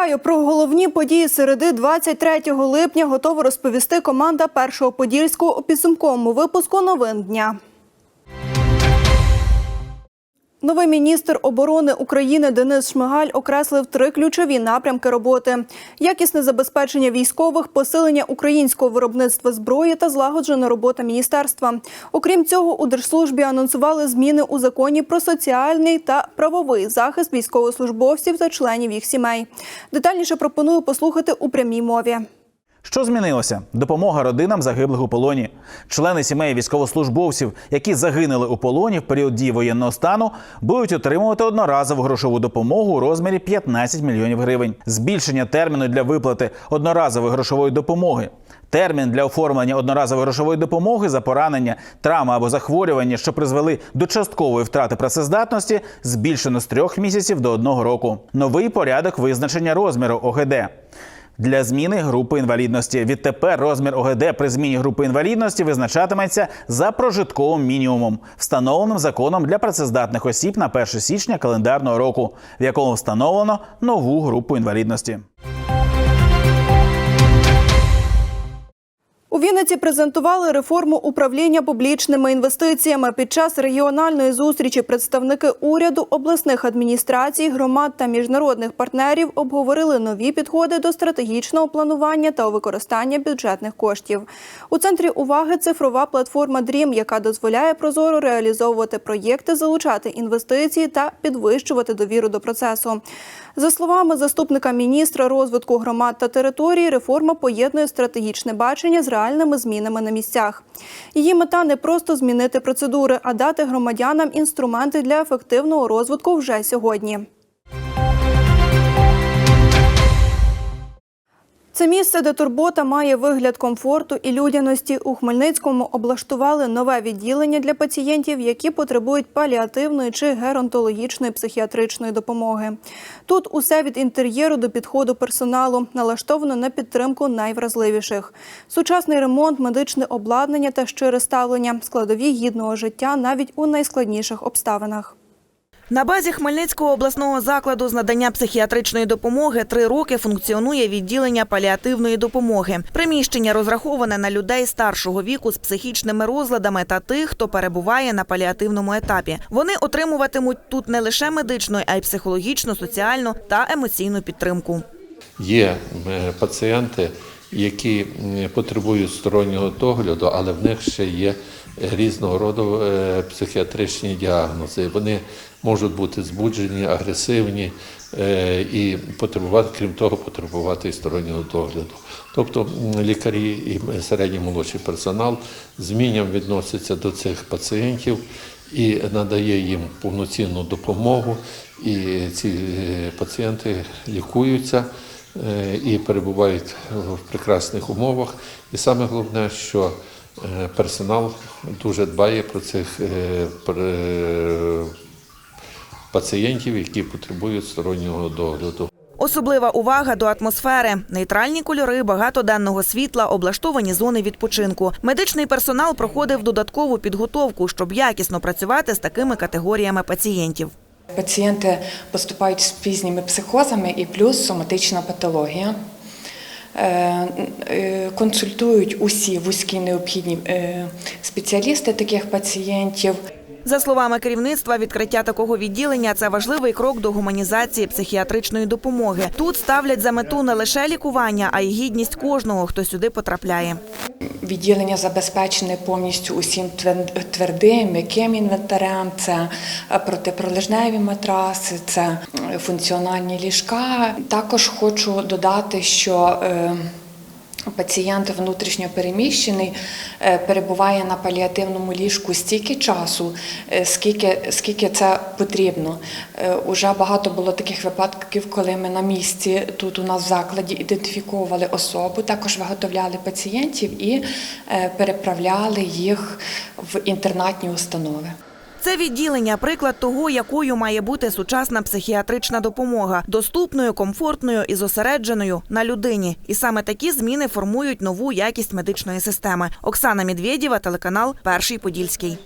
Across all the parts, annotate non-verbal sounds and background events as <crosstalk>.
Вітаю про головні події середи 23 липня. Готова розповісти команда першого подільського у підсумковому випуску новин дня. Новий міністр оборони України Денис Шмигаль окреслив три ключові напрямки роботи: якісне забезпечення військових, посилення українського виробництва зброї та злагоджена робота міністерства. Окрім цього, у держслужбі анонсували зміни у законі про соціальний та правовий захист військовослужбовців та членів їх сімей. Детальніше пропоную послухати у прямій мові. Що змінилося? Допомога родинам загиблих у полоні. Члени сімей військовослужбовців, які загинули у полоні в період дії воєнного стану, будуть отримувати одноразову грошову допомогу у розмірі 15 мільйонів гривень. Збільшення терміну для виплати одноразової грошової допомоги. Термін для оформлення одноразової грошової допомоги за поранення, травми або захворювання, що призвели до часткової втрати працездатності, збільшено з трьох місяців до одного року. Новий порядок визначення розміру ОГД. Для зміни групи інвалідності відтепер розмір ОГД при зміні групи інвалідності визначатиметься за прожитковим мінімумом, встановленим законом для працездатних осіб на 1 січня календарного року, в якому встановлено нову групу інвалідності. У Вінниці презентували реформу управління публічними інвестиціями. Під час регіональної зустрічі представники уряду, обласних адміністрацій, громад та міжнародних партнерів обговорили нові підходи до стратегічного планування та використання бюджетних коштів. У центрі уваги цифрова платформа Дрім, яка дозволяє прозоро реалізовувати проєкти, залучати інвестиції та підвищувати довіру до процесу. За словами заступника міністра розвитку громад та територій, реформа поєднує стратегічне бачення з реальними змінами на місцях. Її мета не просто змінити процедури, а дати громадянам інструменти для ефективного розвитку вже сьогодні. Це місце, де турбота має вигляд комфорту і людяності. У Хмельницькому облаштували нове відділення для пацієнтів, які потребують паліативної чи геронтологічної психіатричної допомоги. Тут усе від інтер'єру до підходу персоналу налаштовано на підтримку найвразливіших. Сучасний ремонт, медичне обладнання та щире ставлення, складові гідного життя навіть у найскладніших обставинах. На базі Хмельницького обласного закладу з надання психіатричної допомоги три роки функціонує відділення паліативної допомоги. Приміщення розраховане на людей старшого віку з психічними розладами та тих, хто перебуває на паліативному етапі. Вони отримуватимуть тут не лише медичну, а й психологічну, соціальну та емоційну підтримку. Є е, пацієнти, які потребують стороннього догляду, але в них ще є різного роду е, психіатричні діагнози. Вони можуть бути збуджені, агресивні е, і потребувати, крім того, потребувати і стороннього догляду. Тобто лікарі і середній молодший персонал змінням відносяться до цих пацієнтів і надає їм повноцінну допомогу. І ці е, пацієнти лікуються і перебувають в прекрасних умовах. І саме головне, що персонал дуже дбає про цих е, пацієнтів, які потребують стороннього догляду. Особлива увага до атмосфери, нейтральні кольори, багато денного світла, облаштовані зони відпочинку. Медичний персонал проходив додаткову підготовку, щоб якісно працювати з такими категоріями пацієнтів. Пацієнти поступають з пізніми психозами і плюс соматична патологія. Е, е, Консультують усі вузькі необхідні е, спеціалісти таких пацієнтів. За словами керівництва, відкриття такого відділення це важливий крок до гуманізації психіатричної допомоги. Тут ставлять за мету не лише лікування, а й гідність кожного, хто сюди потрапляє. Відділення забезпечене повністю усім твер- твердим, м'яким інвентарем. Це е, протипролежневі матраси, це е, функціональні ліжка. Також хочу додати, що е, Пацієнт внутрішньо переміщений е, перебуває на паліативному ліжку стільки часу, е, скільки, скільки це потрібно. Е, Уже багато було таких випадків, коли ми на місці тут у нас в закладі ідентифіковували особу, також виготовляли пацієнтів і переправляли їх в інтернатні установи. Це відділення приклад того, якою має бути сучасна психіатрична допомога доступною, комфортною і зосередженою на людині. І саме такі зміни формують нову якість медичної системи. Оксана Медведєва, телеканал Перший Подільський.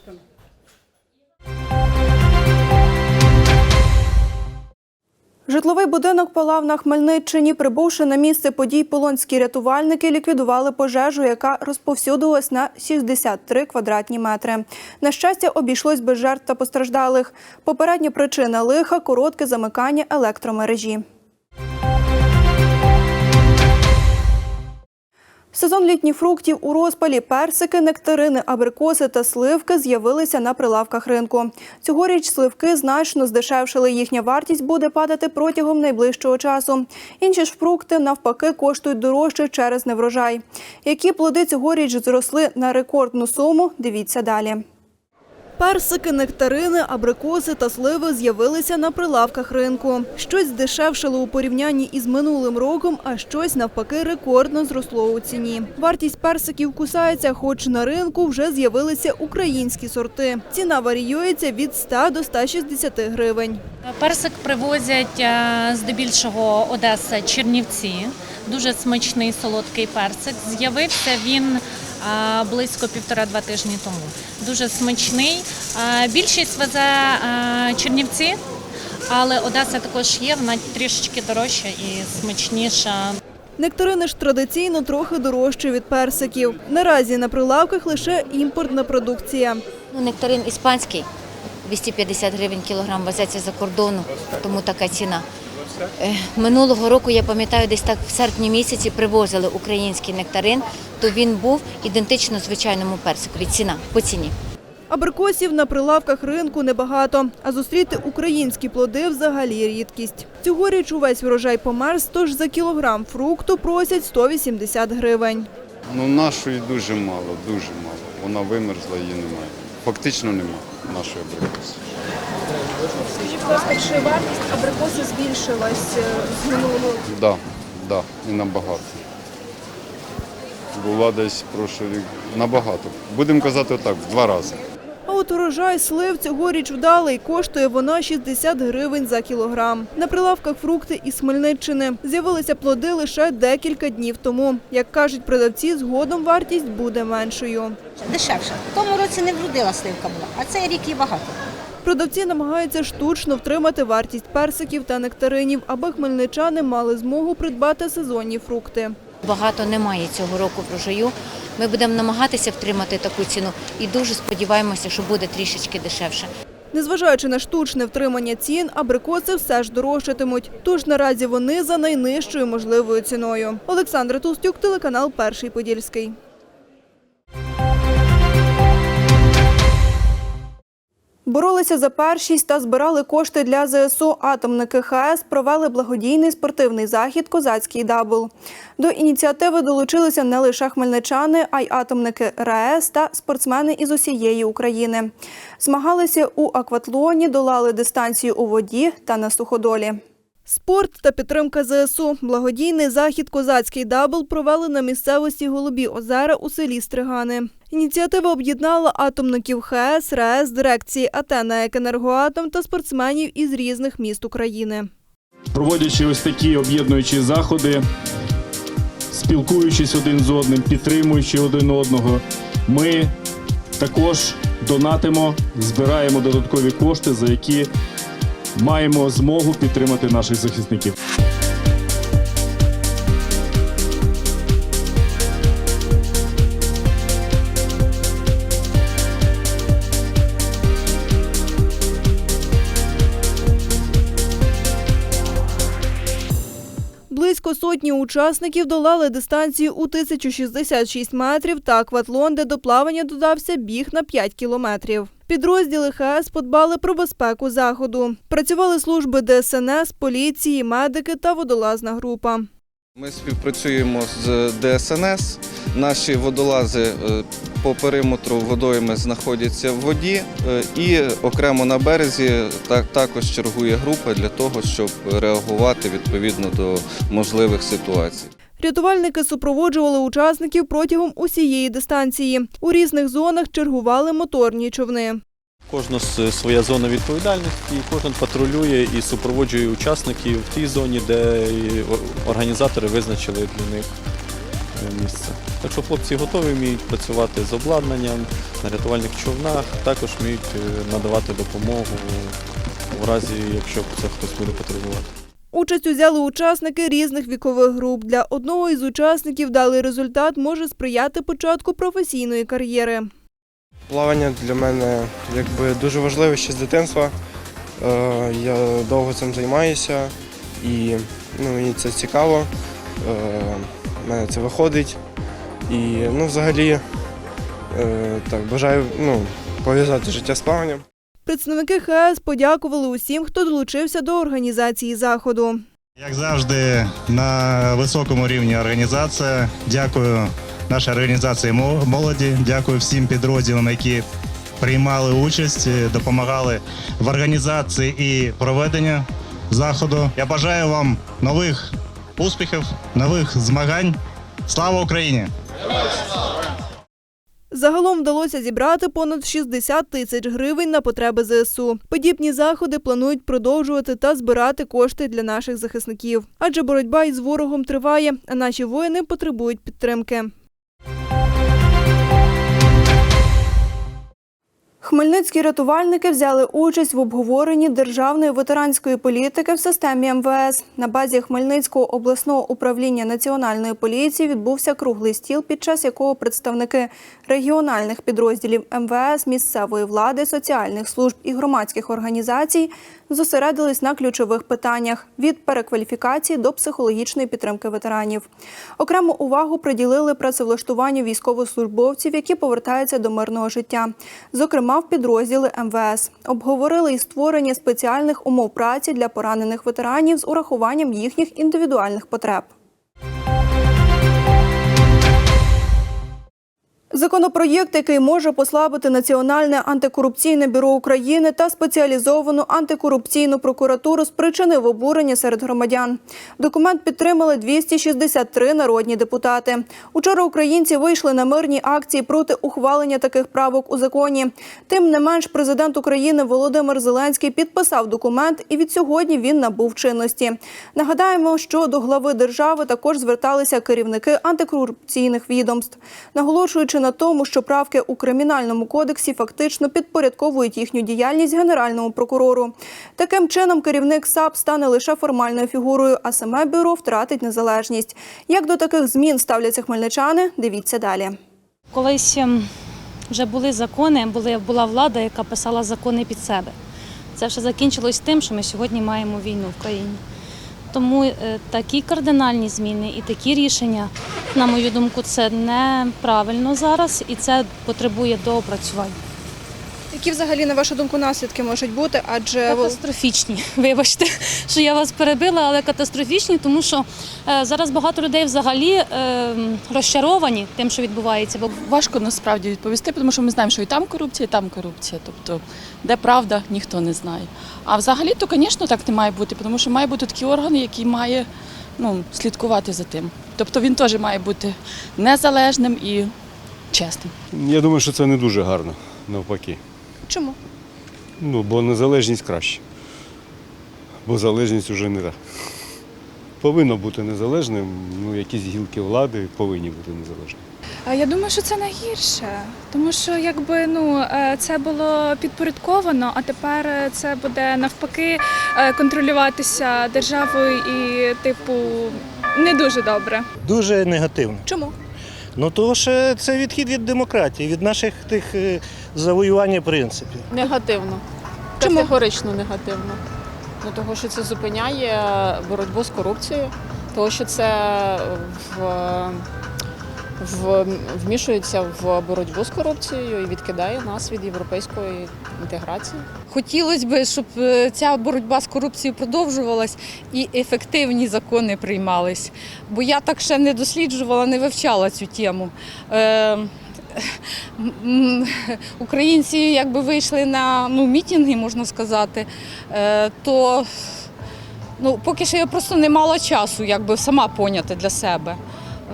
Житловий будинок палав на Хмельниччині. Прибувши на місце подій, полонські рятувальники ліквідували пожежу, яка розповсюдилась на 63 квадратні метри. На щастя, обійшлось без жертв та постраждалих. Попередня причина лиха коротке замикання електромережі. Сезон літніх фруктів у розпалі персики, нектарини, абрикоси та сливки з'явилися на прилавках ринку. Цьогоріч сливки значно здешевшили. Їхня вартість буде падати протягом найближчого часу. Інші ж фрукти навпаки коштують дорожче через неврожай. Які плоди цьогоріч зросли на рекордну суму? Дивіться далі. Персики, нектарини, абрикоси та сливи з'явилися на прилавках ринку. Щось здешевшило у порівнянні із минулим роком, а щось навпаки рекордно зросло у ціні. Вартість персиків кусається, хоч на ринку вже з'явилися українські сорти. Ціна варіюється від 100 до 160 гривень. Персик привозять е, здебільшого Одеса Чернівці. Дуже смачний солодкий персик. З'явився він близько півтора-два тижні тому. Дуже смачний. Більшість везе Чернівці, але Одеса також є. Вона трішечки дорожча і смачніша. Нектарини ж традиційно трохи дорожчі від персиків. Наразі на прилавках лише імпортна продукція. Ну, нектарин іспанський 250 гривень кілограм везеться за кордону, тому така ціна. Е, Минулого року, я пам'ятаю, десь так в серпні місяці привозили український нектарин, то він був ідентично звичайному персикові. Ціна по ціні. Абрикосів на прилавках ринку небагато, а зустріти українські плоди взагалі рідкість. Цьогоріч увесь врожай померз, тож за кілограм фрукту просять 180 гривень. Ну, нашої дуже мало, дуже мало. Вона вимерзла, її немає. Фактично немає нашої абрикоси. Ласка, чи вартість абрикоси збільшилась з минулого? Да, да, і набагато. Була десь прошлий рік набагато. Будемо казати отак, в два рази. А от урожай слив цьогоріч вдалий. Коштує вона 60 гривень за кілограм. На прилавках фрукти із Хмельниччини. З'явилися плоди лише декілька днів тому. Як кажуть продавці, згодом вартість буде меншою. дешевше. В тому році не вродила сливка була, а цей рік і багато. Продавці намагаються штучно втримати вартість персиків та нектаринів, аби хмельничани мали змогу придбати сезонні фрукти. Багато немає цього року врожаю. Ми будемо намагатися втримати таку ціну і дуже сподіваємося, що буде трішечки дешевше. Незважаючи на штучне втримання цін, абрикоси все ж дорожчатимуть. Тож наразі вони за найнижчою можливою ціною. Олександра Тустюк, телеканал Перший Подільський. Боролися за першість та збирали кошти для ЗСУ. Атомники ХАЕС провели благодійний спортивний захід Козацький дабл. До ініціативи долучилися не лише хмельничани, а й атомники РаЕС та спортсмени із усієї України. Змагалися у акватлоні, долали дистанцію у воді та на суходолі. Спорт та підтримка ЗСУ. Благодійний захід Козацький дабл провели на місцевості Голубі озера у селі Стригани. Ініціатива об'єднала атомників ХАЕС, РаЕС, дирекції АТ на «Екенергоатом» та спортсменів із різних міст України. проводячи ось такі об'єднуючі заходи, спілкуючись один з одним, підтримуючи один одного, ми також донатимо, збираємо додаткові кошти, за які маємо змогу підтримати наших захисників. Сотні учасників долали дистанцію у 1066 метрів та акватлон, де до плавання додався біг на 5 кілометрів. Підрозділи ХС подбали про безпеку заходу. Працювали служби ДСНС, поліції, медики та водолазна група. Ми співпрацюємо з ДСНС. Наші водолази е, по периметру водойми знаходяться в воді, е, і окремо на березі так- також чергує група для того, щоб реагувати відповідно до можливих ситуацій. Рятувальники супроводжували учасників протягом усієї дистанції. У різних зонах чергували моторні човни. Кожна своя зона відповідальності, кожен патрулює і супроводжує учасників в тій зоні, де організатори визначили для них місце. Так що хлопці готові вміють працювати з обладнанням на рятувальних човнах, також вміють е, надавати допомогу в разі, якщо це хтось буде потребувати. Участь узяли учасники різних вікових груп. Для одного із учасників далий результат може сприяти початку професійної кар'єри. Плавання для мене якби дуже важливе ще з дитинства. Е, Я довго цим займаюся і ну, мені це цікаво. В мене це виходить. І ну, взагалі е, так, бажаю ну, пов'язати життя з плаванням. Представники ХС подякували усім, хто долучився до організації заходу. Як завжди, на високому рівні організація. Дякую нашій організації мо- молоді. Дякую всім підрозділам, які приймали участь, е, допомагали в організації і проведенні заходу. Я бажаю вам нових успіхів, нових змагань. Слава Україні! Загалом вдалося зібрати понад 60 тисяч гривень на потреби ЗСУ. Подібні заходи планують продовжувати та збирати кошти для наших захисників. Адже боротьба із ворогом триває, а наші воїни потребують підтримки. Хмельницькі рятувальники взяли участь в обговоренні державної ветеранської політики в системі МВС. На базі Хмельницького обласного управління національної поліції відбувся круглий стіл, під час якого представники регіональних підрозділів МВС, місцевої влади, соціальних служб і громадських організацій зосередились на ключових питаннях від перекваліфікації до психологічної підтримки ветеранів. Окрему увагу приділили працевлаштуванню військовослужбовців, які повертаються до мирного життя, зокрема в підрозділи МВС. Обговорили і створення спеціальних умов праці для поранених ветеранів з урахуванням їхніх індивідуальних потреб. Законопроєкт, який може послабити Національне антикорупційне бюро України та спеціалізовану антикорупційну прокуратуру, спричинив обурення серед громадян. Документ підтримали 263 народні депутати. Учора українці вийшли на мирні акції проти ухвалення таких правок у законі. Тим не менш, президент України Володимир Зеленський підписав документ, і від сьогодні він набув чинності. Нагадаємо, що до глави держави також зверталися керівники антикорупційних відомств, наголошуючи на тому, що правки у кримінальному кодексі фактично підпорядковують їхню діяльність генеральному прокурору. Таким чином, керівник САП стане лише формальною фігурою, а саме бюро втратить незалежність. Як до таких змін ставляться хмельничани? Дивіться далі. Колись ем, вже були закони, були, була влада, яка писала закони під себе. Це все закінчилось тим, що ми сьогодні маємо війну в країні. Тому е, такі кардинальні зміни і такі рішення, на мою думку, це неправильно зараз і це потребує доопрацювання. Які взагалі, на вашу думку, наслідки можуть бути? Адже Катастрофічні. <laughs> Вибачте, що я вас перебила, але катастрофічні, тому що е, зараз багато людей взагалі е, розчаровані тим, що відбувається. Бо Важко насправді відповісти, тому що ми знаємо, що і там корупція, і там корупція. Тобто, де правда, ніхто не знає. А взагалі, то, звісно, так не має бути, тому що має бути такий орган, який має ну, слідкувати за тим. Тобто він теж має бути незалежним і чесним. Я думаю, що це не дуже гарно, навпаки. Чому? Ну, бо незалежність краще. Бо залежність вже не та. Повинно бути незалежним, ну, якісь гілки влади повинні бути незалежними. Я думаю, що це найгірше, тому що якби ну е, це було підпорядковано, а тепер е, це буде навпаки е, контролюватися державою і, типу, не дуже добре. Дуже негативно. Чому? Ну тому що це відхід від демократії, від наших тих завоювань, завоювання принципів. Негативно. Категорично негативно. Ну, того, що це зупиняє боротьбу з корупцією, того, що це в, вмішується в боротьбу з корупцією і відкидає нас від європейської інтеграції. Хотілося б, щоб е, ця боротьба з корупцією продовжувалась і ефективні закони приймались. Бо я так ще не досліджувала, не вивчала цю тему. Е, Українці якби вийшли на ну, мітинги, можна сказати, е, то ну, поки що я просто не мала часу якби сама поняти для себе.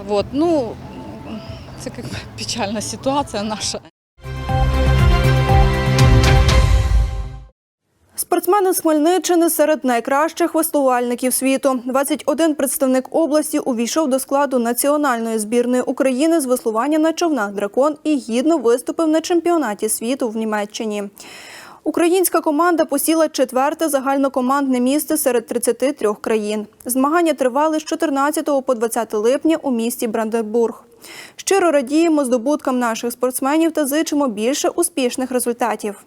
От, ну, це як печальна ситуація наша. Спортсмени з Хмельниччини серед найкращих веслувальників світу. 21 представник області увійшов до складу національної збірної України з веслування на човнах дракон і гідно виступив на чемпіонаті світу в Німеччині. Українська команда посіла четверте загальнокомандне місце серед 33 країн. Змагання тривали з 14 по 20 липня у місті Бранденбург. Щиро радіємо здобуткам наших спортсменів та зичимо більше успішних результатів.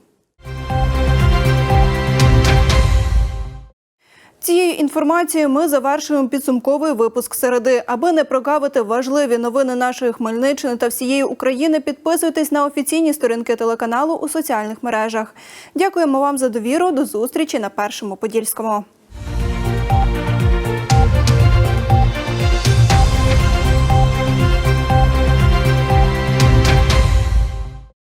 Цією інформацією ми завершуємо підсумковий випуск середи. Аби не прогавити важливі новини нашої Хмельниччини та всієї України, підписуйтесь на офіційні сторінки телеканалу у соціальних мережах. Дякуємо вам за довіру. До зустрічі на першому подільському.